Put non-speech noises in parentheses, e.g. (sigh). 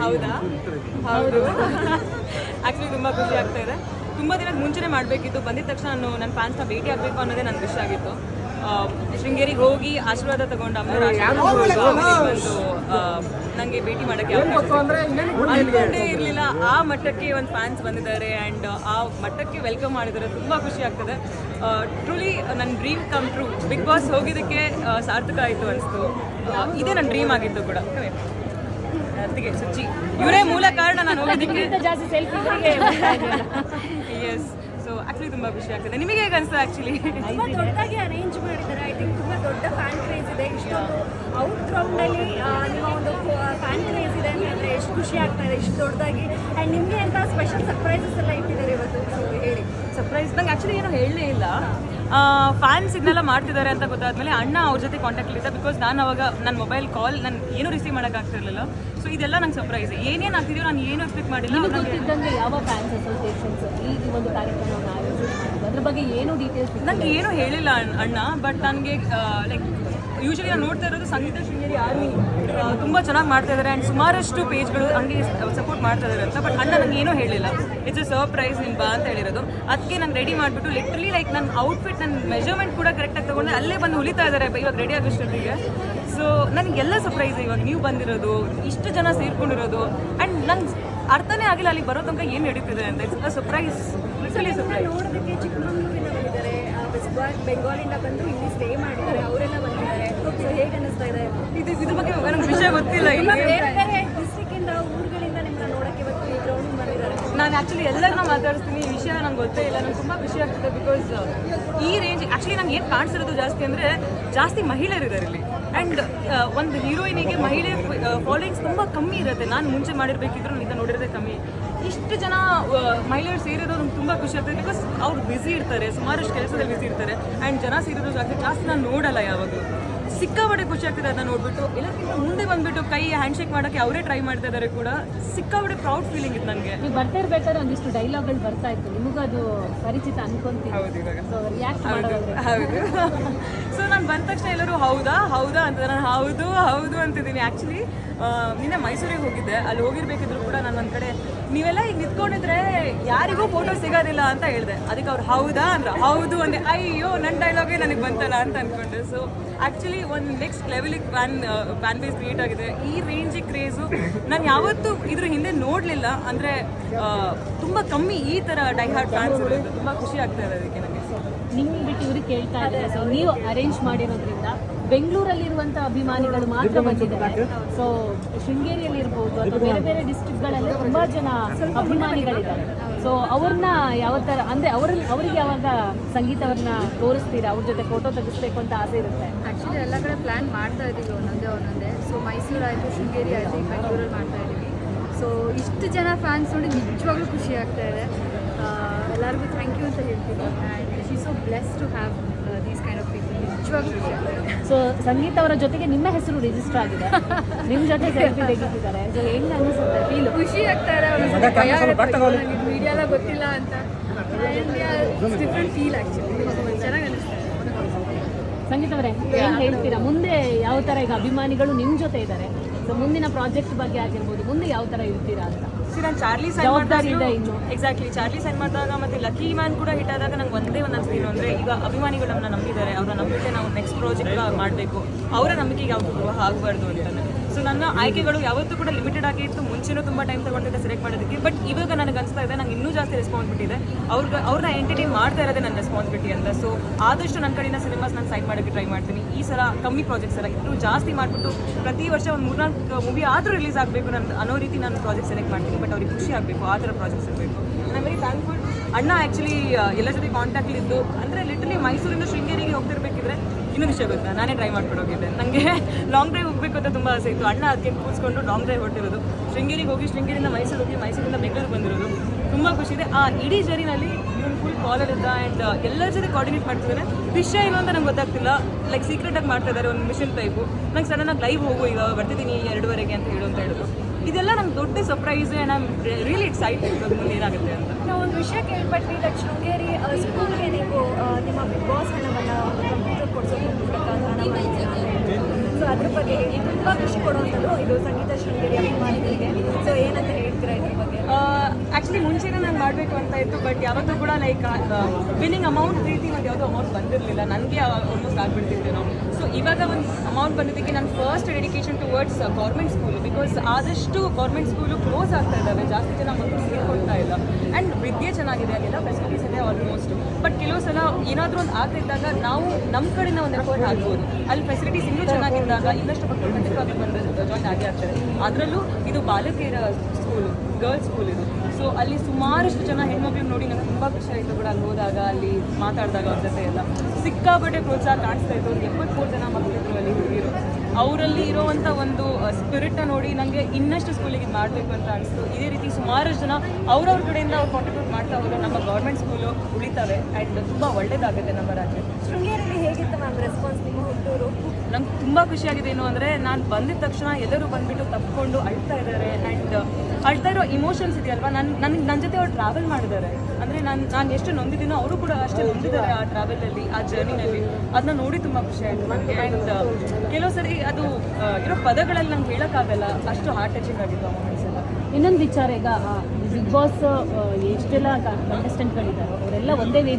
ಹೌದಾ ಹೌದು ಆಕ್ಚುಲಿ ತುಂಬಾ ಖುಷಿ ಆಗ್ತಾ ಇದೆ. ತುಂಬಾ ದಿನ ಮುಂಚೆನೆ ಮಾಡಬೇಕಿತ್ತು. ಬಂದಿದ ತಕ್ಷಣ ನಾನು ನನ್ನ ಫ್ಯಾನ್ಸ್ನ ಭೇಟಿ ಆಗಬೇಕು ಅನ್ನೋದೇ ನನ್ನ ಖುಷಿ ಆಗಿತ್ತು. ಶೃಂಗೇರಿಗೆ ಹೋಗಿ ಆಶೀರ್ವಾದ ತಗೊಂಡು ಅಮ್ಮ ಆಶೀರ್ವಾದ ಬಂದು ನನಗೆ ಭೇಟಿ ಮಾಡೋಕ್ಕೆ ಅನ್ಕೊಂಡೇ ಇರಲಿಲ್ಲ. ಆ ಮಟ್ಟಕ್ಕೆ ಒಂದು ಫ್ಯಾನ್ಸ್ ಬಂದಿದ್ದಾರೆ ಆ್ಯಂಡ್ ಆ ಮಟ್ಟಕ್ಕೆ ವೆಲ್ಕಮ್ ಮಾಡಿದ್ದಾರೆ. ತುಂಬ ಖುಷಿ ಆಗ್ತದೆ. ಟ್ರೂಲಿ ನನ್ನ dream come true big boss ಹೋಗಿದ್ದಕ್ಕೆ ಸಾರ್ಥಕ ಆಯಿತು ಅನಿಸ್ತು. ಇದೇ ನನ್ನ ಡ್ರೀಮ್ ಆಗಿತ್ತು ಕೂಡ. ಅದಕ್ಕೆ ಸುಚಿ ಇವರೇ ಮೂಲ ಕಾರಣ ನಾನು ಹೋಗೋದಕ್ಕೆ ಜಾಸ್ತಿ ಸೆಲ್ಫಿ ಎಸ್ (laughs) ಸೊ ಆಕ್ಚುಲಿ ತುಂಬ ಖುಷಿ ಆಗ್ತದೆ. ನಿಮಗೆ ಹೇಗೆ ಅನಿಸ್ತು ಆ್ಯಕ್ಚುಲಿ ತುಂಬಾ ದೊಡ್ಡದಾಗಿ ಅರೇಂಜ್ ಮಾಡಿದ್ದಾರೆ. ಐ ಥಿಂಕ್ ತುಂಬಾ ದೊಡ್ಡ ಫ್ಯಾನ್ ಕ್ರೇಜ್ ಇದೆ. ಇಷ್ಟೊಂದು ಔಟ್ ಗ್ರೌಂಡಲ್ಲಿ ನಿಮ್ಮ ಒಂದು ಫ್ಯಾನ್ ಕ್ರೇಜ್ ಇದೆ ಅಂತಂದ್ರೆ ಎಷ್ಟು ಖುಷಿ ಆಗ್ತಾ ಇದೆ ಇಷ್ಟು ದೊಡ್ಡದಾಗಿ. ಆ್ಯಂಡ್ ನಿಮಗೆ ಅಂತ ಸ್ಪೆಷಲ್ ಸರ್ಪ್ರೈಸಸ್ ಎಲ್ಲ ಇಟ್ಟಿದ್ದಾರೆ ಇವತ್ತು? ಹೇಳಿ. ಸರ್ಪ್ರೈಸ್ ನಂಗೆ ಆ್ಯಕ್ಚುಲಿ ಏನೂ ಹೇಳಲೇ ಇಲ್ಲ. ಫ್ಯಾನ್ಸ್ ಇದನ್ನೆಲ್ಲ ಮಾಡ್ತಿದ್ದಾರೆ ಅಂತ ಗೊತ್ತಾದ್ಮೇಲೆ ಅಣ್ಣ ಅವ್ರ ಜೊತೆ ಕಾಂಟ್ಯಾಕ್ಟ್ ಇದ್ದ ಬಿಕಾಸ್ ನಾನು ಅವಾಗ ನನ್ನ ಮೊಬೈಲ್ ಕಾಲ್ ನಾನು ಏನೂ ರಿಸೀವ್ ಮಾಡೋಕ್ಕಾಗ್ತಿರಲಿಲ್ಲ ಸೊ ಇದೆಲ್ಲ ನಂಗೆ ಸರ್ಪ್ರೈಸ್ ಏನೇನು ಆಗ್ತಿದೆಯೋ ನಾನು ಏನು ಎಕ್ಸ್ಪೆಕ್ಟ್ ಮಾಡಿಲ್ಲ. ಯಾವ ಫ್ಯಾನ್ಸ್ ಅಸೋಸಿಯೇಷನ್ಸ್ ಈ ಒಂದು ಕಾರ್ಯಕ್ರಮವನ್ನು ಅದ್ರ ಬಗ್ಗೆ ಏನು ಡೀಟೇಲ್ಸ್ ನನಗೆ ಏನೂ ಹೇಳಿಲ್ಲ ಅಣ್ಣ ಬಟ್ ನನಗೆ ಲೈಕ್ ಯೂಶಲಿ ನಾನು ನೋಡ್ತಾ ಇರೋದು ಸಂಗೀತ ಶೃಂಗೇರಿ ಆರ್ಮಿ ತುಂಬ ಚೆನ್ನಾಗಿ ಮಾಡ್ತಾ ಇದ್ದಾರೆ ಆ್ಯಂಡ್ ಸುಮಾರಷ್ಟು ಪೇಜ್ಗಳು ಹಂಗೆ ಸಪೋರ್ಟ್ ಮಾಡ್ತಾ ಇದ್ದಾರೆ ಅಂತ ಬಟ್ ಅಣ್ಣ ನನಗೆ ಏನೂ ಹೇಳಿಲ್ಲ. ಇಟ್ಸ್ ಅ ಸರ್ಪ್ರೈಸ್ ನಿನ್ ಬಾ ಅಂತ ಹೇಳಿರೋದು. ಅದಕ್ಕೆ ನಾನು ರೆಡಿ ಮಾಡಿಬಿಟ್ಟು ಲಿಟ್ರಲಿ ಲೈಕ್ ನನ್ನ ಔಟ್ಫಿಟ್ ನನ್ನ ಮೆಜರ್ಮೆಂಟ್ ಕೂಡ ಕರೆಕ್ಟಾಗಿ ತೊಗೊಂಡೆ. ಅಲ್ಲೇ ಬಂದು ಉಳಿತಾ ಇದ್ದಾರೆ ಇವಾಗ ರೆಡಿ ಆಗೋಷ್ಟೊತ್ತಿಗೆ ಸೊ ನನಗೆಲ್ಲ ಸರ್ಪ್ರೈಸ್ ಇವಾಗ ನೀವು ಬಂದಿರೋದು, ಇಷ್ಟು ಜನ ಸೇರ್ಕೊಂಡಿರೋದು ಆ್ಯಂಡ್ ನಂಗೆ ಅರ್ಥನೇ ಆಗಿಲ್ಲ ಅಲ್ಲಿ ಬರೋ ತನಕ ಏನು ನಡೀತಿದೆ ಅಂತ. It's a surprise literally surprise ನೋಡೋದಕ್ಕೆ ಚಿಕ್ಕಮಗಳೂರಿನ ಬಂದಿದ್ದಾರೆ ಬೆಂಗಾಲಿಂದ ಬಂದು ಇಲ್ಲಿ ಸ್ಟೇ ಮಾಡಿದ್ದಾರೆ ಅವರೆಲ್ಲ ಬಂದಿದ್ದಾರೆ ಸೊ ಹೇಗೆ ಅನ್ನಿಸ್ತಾ ಇದೆ ಇದು ಇದ್ರ ಬಗ್ಗೆ ನನಗೆ ವಿಷಯ ಗೊತ್ತಿಲ್ಲ ಇಲ್ಲ ಬೇರೆ ಬೇರೆ ಡಿಸ್ಟ್ರಿಕ್ಕಿಂದ ಊರುಗಳಿಂದ ನಿಮ್ಮನ್ನ ನೋಡೋಕ್ಕೆ ಇವತ್ತು ಈ ಗ್ರೌಂಡ್ ಬಂದಿದ್ದಾರೆ ನಾನು ಆ್ಯಕ್ಚುಲಿ ಎಲ್ಲರನ್ನ ಮಾತಾಡಿಸ್ತೀನಿ. ಈ ವಿಷಯ ನಂಗೆ ಗೊತ್ತೇ ಇಲ್ಲ. ನಂಗೆ ತುಂಬ ಖುಷಿ ಆಗ್ತದೆ ಬಿಕಾಸ್ ಈ ರೇಂಜ್ ಆ್ಯಕ್ಚುಲಿ ನಂಗೆ ಏನು ಕಾಣಿಸಿರೋದು ಜಾಸ್ತಿ ಅಂದರೆ ಜಾಸ್ತಿ ಮಹಿಳೆಯರು ಇಲ್ಲಿ. ಆ್ಯಂಡ್ ಒಂದು ಹೀರೋಯಿನಿಗೆ ಮಹಿಳೆ ಫಾಲೋಯಿಂಗ್ಸ್ ತುಂಬ ಕಮ್ಮಿ ಇರುತ್ತೆ. ನಾನು ಮುಂಚೆ ಮಾಡಿರಬೇಕಿದ್ರು ಈಗ ನೋಡಿರೋದೇ ಕಮ್ಮಿ. ಇಷ್ಟು ಜನ ಮಹಿಳೆಯರು ಸೇರಿರೋದು ನಂಗೆ ತುಂಬ ಖುಷಿ ಆಗ್ತದೆ ಬಿಕಾಸ್ ಅವ್ರು ಬ್ಯುಸಿ ಇರ್ತಾರೆ. ಸುಮಾರಷ್ಟು ಕೆಲಸದಲ್ಲಿ ಬ್ಯುಸಿ ಇರ್ತಾರೆ. ಆ್ಯಂಡ್ ಜನ ಸೇರಿರೋದು ಜಾಸ್ತಿ ಜಾಸ್ತಿ ನಾನು ನೋಡಲ್ಲ ಯಾವಾಗಲೂ. ಸಿಕ್ಕಾಪಟ್ಟೆ ಖುಷಿ ಆಗ್ತದೆ ಅದನ್ನ ನೋಡ್ಬಿಟ್ಟು. ಎಲ್ಲಕ್ಕಿಂತ ಮುಂದೆ ಬಂದ್ಬಿಟ್ಟು ಕೈ ಹ್ಯಾಂಡ್ ಶೇಕ್ ಮಾಡೋಕ್ಕೆ ಅವರೇ ಟ್ರೈ ಮಾಡ್ತಾ ಇದ್ದಾರೆ ಕೂಡ. ಸಿಕ್ಕಾಪಟ್ಟೆ ಪ್ರೌಡ್ ಫೀಲಿಂಗ್ ಇತ್ತು ನನಗೆ. ನೀವು ಬರ್ತಾ ಇರ್ಬೇಕಾದ್ರೆ ಒಂದಿಷ್ಟು ಡೈಲಾಗ್ಗಳು ಬರ್ತಾ ಇತ್ತು. ನಿಮಗೂ ಅದು ಪರಿಚಿತ ಅನ್ಕೊಂತೀನಿ. ಹೌದು ಇವಾಗ. ಸೊ ಹೌದು. ನಾನು ಬಂದ ತಕ್ಷಣ ಎಲ್ಲರೂ ಹೌದಾ? ಹೌದಾ ಅಂತ ನಾನು ಹೌದು ಹೌದು ಅಂತಿದ್ದೀನಿ. ಆ್ಯಕ್ಚುಲಿ ನಿನ್ನೆ ಮೈಸೂರಿಗೆ ಹೋಗಿದ್ದೆ. ಅಲ್ಲಿ ಹೋಗಿರ್ಬೇಕಿದ್ರು ಕೂಡ ನಾನು ಒಂದು ಕಡೆ ನೀವೆಲ್ಲ ಈಗ ನಿಂತ್ಕೊಂಡಿದ್ರೆ ಯಾರಿಗೂ ಫೋಟೋ ಸಿಗೋದಿಲ್ಲ ಅಂತ ಹೇಳಿದೆ. ಅದಕ್ಕೆ ಅವ್ರು ಹೌದಾ ಅಂದ್ರೆ. ಹೌದು ಅಂದೆ. ಅಯ್ಯೋ ನನ್ನ ಡೈಲಾಗೇ ನನಗೆ ಬಂತಲ್ಲ ಅಂತ ಅಂದ್ಕೊಂಡೆ ಸೊ ಆ್ಯಕ್ಚುಲಿ ಒಂದು ನೆಕ್ಸ್ಟ್ ಲೆವೆಲಿಗೆ ಫ್ಯಾನ್ ಫ್ಯಾನ್ ಬೇಸ್ ಕ್ರಿಯೇಟ್ ಆಗಿದೆ. ಈ ರೇಂಜ್ ಕ್ರೇಜು ನಾನು ಯಾವತ್ತೂ ಇದ್ರ ಹಿಂದೆ ನೋಡಲಿಲ್ಲ. ಅಂದರೆ ತುಂಬ ಕಮ್ಮಿ ಈ ಥರ ಡೈ ಹಾರ್ಟ್ ಫ್ಯಾನ್ಸ್ ತುಂಬ ಖುಷಿ ಆಗ್ತಾ ಇದೆ ಅದಕ್ಕೆ ನನಗೆ ನಿಮ್ಗೆ ಬಿಟ್ಟು ಇವ್ರಿಗೆ ಕೇಳ್ತಾ ಇದ್ದಾರೆ. ಸೊ ನೀವು ಅರೇಂಜ್ ಮಾಡಿರೋದ್ರಿಂದ ಬೆಂಗಳೂರಲ್ಲಿರುವಂಥ ಅಭಿಮಾನಿಗಳು ಮಾತ್ರ ಬಂದಿದ್ದಾರೆ. ಸೊ ಶೃಂಗೇರಿಯಲ್ಲಿ ಇರ್ಬೋದು ಅಥವಾ ಬೇರೆ ಬೇರೆ ಡಿಸ್ಟ್ರಿಕ್ಟ್ಗಳಲ್ಲಿ ತುಂಬ ಜನ ಅಭಿಮಾನಿಗಳಿದ್ದಾರೆ. ಸೊ ಅವ್ರನ್ನ ಯಾವ ಥರ ಅಂದರೆ ಅವರಲ್ಲಿ, ಅವರಿಗೆ ಯಾವಾಗ ಸಂಗೀತವನ್ನ ತೋರಿಸ್ತೀರಾ? ಅವ್ರ ಜೊತೆ ಫೋಟೋ ತೆಗಿಸ್ಬೇಕು ಅಂತ ಆಸೆ ಇರುತ್ತೆ? ಆ್ಯಕ್ಚುಲಿ ಎಲ್ಲ ಕಡೆ ಪ್ಲ್ಯಾನ್ ಮಾಡ್ತಾ ಇದ್ದೀವಿ ಒಂದೊಂದೇ ಒಂದೊಂದೇ. ಸೊ ಮೈಸೂರು ಆಯಿತು, ಶೃಂಗೇರಿ ಆಯಿತು, ಬೆಂಗಳೂರಲ್ಲಿ ಮಾಡ್ತಾ ಇದ್ದೀವಿ ಸೊ ಇಷ್ಟು ಜನ ಫ್ಯಾನ್ಸ್ ನೋಡಿ ನಿಜವಾಗ್ಲೂ ಖುಷಿ ಆಗ್ತಾ ಇದೆ. ಎಲ್ಲರಿಗೂ ಥ್ಯಾಂಕ್ ಯು ಅಂತ ಹೇಳ್ತೀನಿ. She so bless to have these kind of people ನಿಜವಾಗ್ಲೂ ಸೊ ಸಂಗೀತ ಅವರ ಜೊತೆಗೆ ನಿಮ್ಮ ಹೆಸರು ರಿಜಿಸ್ಟರ್ ಆಗಿದೆ. ನಿಮ್ಮ ಜೊತೆ ಸೆಲ್ಫಿ ತೆಗಿತಿದ್ದಾರೆ. ಸೊ ಹೆಂಗ್ ಅನಿಸುತ್ತೆ? ಫೀಲ್ ಖುಷಿ ಆಗ್ತಾ ಇದೆ. ಒಂದೊಂದ್ಸಲ ಭಯ ಆಗುತ್ತೆ ನನಗೆ ಮೀಡಿಯಾ ಎಲ್ಲ ಗೊತ್ತಿಲ್ಲ ಅಂತ. ಡಿಫ್ರೆಂಟ್ ಫೀಲ್ ಆಕ್ಚುಲಿ ಚೆನ್ನಾಗಿ ಅನಿಸ್ತಾ ಇದೆ. ಸಂಗೀತ ಅವರೇ ಏನ್ ಹೇಳ್ತೀರಾ? ಮುಂದೆ ಯಾವ ತರ ಈಗ ಅಭಿಮಾನಿಗಳು ನಿಮ್ಮ ಜೊತೆ ಇದ್ದಾರೆ? ಸೊ ಮುಂದಿನ ಪ್ರಾಜೆಕ್ಟ್ ಬಗ್ಗೆ ಆಗಿರ್ಬೋದು ಮುಂದೆ ಯಾವ ತರ ಇರ್ತೀರಾ ಅಂತ. ನಾನು ಚಾರ್ಲಿ ಸೈನ್ ಮಾಡಿದಾಗ ಎಕ್ಸಾಕ್ಟ್ಲಿ ಚಾರ್ಲಿ ಸೈನ್ ಮಾಡಿದಾಗ ಮತ್ತೆ ಲಕ್ಕಿ ಮ್ಯಾನ್ ಕೂಡ ಹಿಟ್ ಆದಾಗ ನಂಗೆ ಒಂದೇ ಒಂದು ಅನ್ಸ್ತೀನಿ ಅಂದ್ರೆ ಈಗ ಅಭಿಮಾನಿಗಳು ನಮ್ಮನ್ನ ನಂಬಿದ್ದಾರೆ ಅವರ ನಂಬಿಕೆ ನಾವು ನೆಕ್ಸ್ಟ್ ಪ್ರಾಜೆಕ್ಟ್ ಮಾಡಬೇಕು. ಅವರ ನಂಬಿಕೆಗೆ ಯಾವುದು ದ್ರೋಹ ಆಗಬಾರ್ದು ಅಂತಾನೆ. ಸೊ ನನ್ನ ಆಯ್ಕೆಗಳು ಯಾವತ್ತೂ ಕೂಡ ಲಿಮಿಟೆಡ್ ಆಗಿ ಇತ್ತು. ಮುಂಚೆನೂ ತುಂಬ ಟೈಮ್ ತಗೊಂಡಿದ್ದೆ ಸೆಲೆಕ್ಟ್ ಮಾಡೋದಕ್ಕೆ. ಬಟ್ ಇವಾಗ ನನಗೆ ಅನಿಸ್ತಾ ಇದೆ, ನಂಗೆ ಇನ್ನೂ ಜಾಸ್ತಿ ರೆಸ್ಪಾನ್ಸಿಬಿಲಿಟಿ ಇದೆ. ಅವ್ರಿಗೆ ಅವ್ರನ್ನ ಎಂಟರ್ಟೈನ್ ಮಾಡ್ತಾ ಇರೋದೇ ನನ್ನ ರೆಸ್ಪಾನ್ಸಿಬಿಲಿಟಿ ಅಂತ. ಸೊ ಆದಷ್ಟು ನನ್ನ ಕಡೆಯಿಂದ ಸಿನಿಮಾಸ್ ನಾನು ಸೈಡ್ ಮಾಡೋಕ್ಕೆ ಟ್ರೈ ಮಾಡ್ತೀನಿ. ಈ ಸಲ ಕಮ್ಮಿ ಪ್ರಾಜೆಕ್ಟ್ಸ್ ಎಲ್ಲ ಇನ್ನೂ ಜಾಸ್ತಿ ಮಾಡಿಬಿಟ್ಟು ಪ್ರತಿ ವರ್ಷ ಒಂದು ಮೂರ್ನಾಲ್ಕು ಮೂವಿ ಆದರೂ ರಿಲೀಸ್ ಆಗಬೇಕು ನನ್ನ ಅನ್ನೋ ರೀತಿ ನಾನು ಪ್ರಾಜೆಕ್ಟ್ ಸೆಲೆಕ್ಟ್ ಮಾಡ್ತೀನಿ. ಬಟ್ ಅವ್ರಿಗೆ ಖುಷಿ ಆಗಬೇಕು, ಆ ಥರ ಪ್ರಾಜೆಕ್ಟ್ಸ್ ಇರಬೇಕು. ನಾನು ಅಣ್ಣ ಆ್ಯಕ್ಚುಲಿ ಎಲ್ಲ ಜೊತೆ ಕಾಂಟ್ಯಾಕ್ಟ್ ಇದ್ದು, ಅಂದರೆ ಲಿಟ್ರಲಿ ಮೈಸೂರಿಂದ ಶೃಂಗೇರಿಗೆ ಹೋಗ್ತಿರ್ಬೇಕಿದ್ರೆ ಇನ್ನೊಂದು ವಿಷಯ ಗೊತ್ತಾ? ನಾನೇ ಡ್ರೈವ್ ಮಾಡ್ಕೊಂಡು ಹೋಗಿದ್ದೆ ನನಗೆ ಲಾಂಗ್ ಡ್ರೈವ್ ಹೋಗಬೇಕು ಅಂತ ತುಂಬ ಆಸೆ ಇತ್ತು. ಅಣ್ಣ ಅದಕ್ಕೆ ಕೂರಿಸ್ಕೊಂಡು ಲಾಂಗ್ ಡ್ರೈವ್ ಹೊರಟಿರೋದು. ಶೃಂಗೇರಿಗೆ ಹೋಗಿ ಶೃಂಗೇರಿಯಿಂದ ಮೈಸೂರು ಹೋಗಿ, ಮೈಸೂರಿಂದ ಬೆಂಗಳೂರು ಬಂದಿರೋದು. ತುಂಬ ಖುಷಿ ಇದೆ. ಆ, ಇಡೀ ಜರ್ನಿನಲ್ಲಿ ಇವನು ಫುಲ್ ಇರುತ್ತೆ ಆ್ಯಂಡ್ ಎಲ್ಲರ ಜೊತೆ ಕೋಆರ್ಡಿನೇಟ್ ಮಾಡ್ತಿದ್ದಾನೆ ವಿಷಯ ಏನು ಅಂತ ನಂಗೆ ಗೊತ್ತಾಗ್ತಿಲ್ಲ. ಲೈಕ್ ಸೀಕ್ರೆಟಾಗಿ ಮಾಡ್ತಾ ಇದ್ದಾರೆ ಒಂದು ಮಿಷನ್ ಟೈಪು ನಂಗೆ ಸಡನ್ನಾಗಿ ಲೈವ್ ಹೋಗು, ಇವಾಗ ಬರ್ತಿದ್ದೀನಿ ಎರಡುವರೆಗೆ ಅಂತ ಹೇಳು ಅಂತ ಹೇಳಿದ್ರು. ಇದೆಲ್ಲ ನಂಗೆ ದೊಡ್ಡ surprise and I'm really excited ಮುಂದೆ ಏನಾಗುತ್ತೆ ಅಂತ. ನಾವು ಒಂದು ವಿಷಯ ಕೇಳ್ಪಟ್ವಿ ದಟ್ ಶೃಂಗೇರಿ ಸ್ಕೂಲ್ಗೆ ನೀವು ನಿಮ್ಮ ಬಿಗ್ ಬಾಸ್ ಹಣವನ್ನು ಕಂಪ್ಯೂಟರ್ ಕೊಡಿಸೋದ್ರ ಮೂಲಕ ಹಣ ಸೊ ಅದ್ರ ಬಗ್ಗೆ ತುಂಬ ಖುಷಿ ಕೊಡುವಂಥದ್ದು ಇದು ಸಂಗೀತ ಶೃಂಗೇರಿ ಅಭಿಮಾನಿಗಳಿಗೆ. ಸೊ ಏನಂತ ಹೇಳ್ತೀರಾ ಇದ್ರ ಬಗ್ಗೆ? ಆ್ಯಕ್ಚುಲಿ ಮುಂಚೆನೇ ನಾನು ಮಾಡಬೇಕು ಅಂತ ಇತ್ತು ಬಟ್ ಯಾವತ್ತೂ ಕೂಡ ಲೈಕ್ ವಿನ್ನಿಂಗ್ ಅಮೌಂಟ್ ರೀತಿ ಒಂದು ಯಾವುದೋ ಅಮೌಂಟ್ ಬಂದಿರಲಿಲ್ಲ. ನನಗೆ ಆಲ್ಮೋಸ್ಟ್ ನಾವು ಸೊ ಇವಾಗ ಒಂದು ಅಮೌಂಟ್ ಬಂದಿದ್ದಕ್ಕೆ ನಾನು first dedication towards government school because ಆದಷ್ಟು ಗೌರ್ಮೆಂಟ್ ಸ್ಕೂಲು ಕ್ಲೋಸ್ ಆಗ್ತಾ ಇದ್ದಾವೆ, ಜಾಸ್ತಿ ಜನ ಮಕ್ಕಳು ಸೇರ್ಕೊಳ್ತಾ ಇಲ್ಲ. ಆ್ಯಂಡ್ ವಿದ್ಯೆ ಚೆನ್ನಾಗಿದೆ, ಅಲ್ಲೆಲ್ಲ ಫೆಸಿಲಿಟೀಸ್ ಇದೆ ಆಲ್ಮೋಸ್ಟ್ ಬಟ್ ಕೆಲವು ಸಲ ಏನಾದರೂ ಒಂದು ಆಗ್ತಿದ್ದಾಗ ನಾವು ನಮ್ಮ ಕಡೆಯಿಂದ ಒಂದು ಎಫರ್ಟ್ ಹಾಕ್ಬೋದು. ಅಲ್ಲಿ ಫೆಸಿಲಿಟೀಸ್ ಇನ್ನೂ ಚೆನ್ನಾಗಿದ್ದಾಗ ಇನ್ನಷ್ಟು ಮಕ್ಕಳು ಖಂಡಿತವಾಗಿ ಬಂದು ಜಾಯ್ನ್ ಆಗಿ ಆಗ್ತಾರೆ. ಅದರಲ್ಲೂ ಇದು ಬಾಲಕಿಯರ ಸ್ಕೂಲು ಗರ್ಲ್ಸ್ ಸ್ಕೂಲ್ ಇದು. ಸೊ ಅಲ್ಲಿ ಸುಮಾರಷ್ಟು ಜನ ಹೆಣ್ಮಕ್ಳು ನೋಡಿ ನನಗೆ ತುಂಬ ಖುಷಿ ಆಯಿತು ಕೂಡ. ಅಲ್ಲಿ ಹೋದಾಗ ಅಲ್ಲಿ ಮಾತಾಡಿದಾಗ ಅವ್ರ ಜೊತೆ ಎಲ್ಲ. ಸಿಕ್ಕಾಪಟ್ಟೆ ಪ್ರೋತ್ಸಾಹ ಕಾಣಿಸ್ತಾ ಇತ್ತು. ಒಂದು ಎಪ್ಪತ್ಮೂರು ಜನ ಮಕ್ಕಳಿದ್ರು ಅಲ್ಲಿ ಹುಡುಗಿರು. ಅವರಲ್ಲಿ ಇರೋವಂಥ ಒಂದು ಸ್ಪಿರಿಟ್ನ ನೋಡಿ ನನಗೆ ಇನ್ನಷ್ಟು ಸ್ಕೂಲಿಗೆ ಮಾಡಬೇಕು ಅಂತ ಅನಿಸ್ತು. ಇದೇ ರೀತಿ ಸುಮಾರಷ್ಟು ಜನ ಅವ್ರವ್ರ ಕಡೆಯಿಂದ ಅವ್ರು ಕಾಂಟ್ರಿಬ್ಯೂಟ್ ಮಾಡ್ತಾ ಹೋದ್ರೆ ನಮ್ಮ ಗೌರ್ಮೆಂಟ್ ಸ್ಕೂಲು ಉಳಿತವೆ. ಆ್ಯಂಡ್ ತುಂಬ ಒಳ್ಳೇದಾಗುತ್ತೆ ನಮ್ಮ ರಾಜ್ಯ. ಶೃಂಗೇರಿಯಲ್ಲಿ ಹೇಗಿತ್ತು ಮ್ಯಾಮ್ ರೆಸ್ಪಾನ್ಸ್ ನಿಮ್ಮ ಹುಟ್ಟೂರು? ನಂಗೆ ತುಂಬ ಖುಷಿಯಾಗಿದೆ ಏನು ಅಂದರೆ ನಾನು ಬಂದಿದ ತಕ್ಷಣ ಎಲ್ಲರೂ ಬಂದುಬಿಟ್ಟು ತಪ್ಪಿಕೊಂಡು ಅಳ್ತಾ ಇದ್ದಾರೆ ಆ್ಯಂಡ್ ಅಳ್ತಾ ಇರೋ ಇಮೋಷನ್ಸ್ ಇದೆಯಲ್ವಾ? ನನ್ನ ನನಗೆ ನನ್ನ ಜೊತೆ ಅವ್ರು ಟ್ರಾವೆಲ್ ಮಾಡಿದ್ದಾರೆ. ಅಂದರೆ ನಾನು ನಾನು ಎಷ್ಟು ನೊಂದಿದ್ದೀನೋ ಅವರು ಕೂಡ ಅಷ್ಟೇ ನೊಂದಿದ್ದಾರೆ ಆ ಟ್ರಾವೆಲಲ್ಲಿ ಆ ಜರ್ನಿನಲ್ಲಿ ಅದನ್ನ ನೋಡಿ ತುಂಬ ಖುಷಿ ಆಯಿತು ನನಗೆ. ಆ್ಯಂಡ್ ಕೆಲವು ಸರಿ ಅದು ಇರೋ ಪದಗಳಲ್ಲಿ ನಂಗೆ ಹೇಳೋಕ್ಕಾಗಲ್ಲ. ಅಷ್ಟು ಹಾರ್ಟ್ ಟಚಿಂಗ್ ಆಗಿತ್ತು ಆ ಮೊಮೆಂಟ್ಸ್ ಎಲ್ಲ. ಇನ್ನೊಂದು ವಿಚಾರ ಈಗ ಬಿಗ್ ಬಾಸ್ ಎಷ್ಟೆಲ್ಲ ಕಂಟೆಸ್ಟೆಂಟ್ಗಳಿದ್ದಾರೆ ಅವರೆಲ್ಲ ಒಂದೇ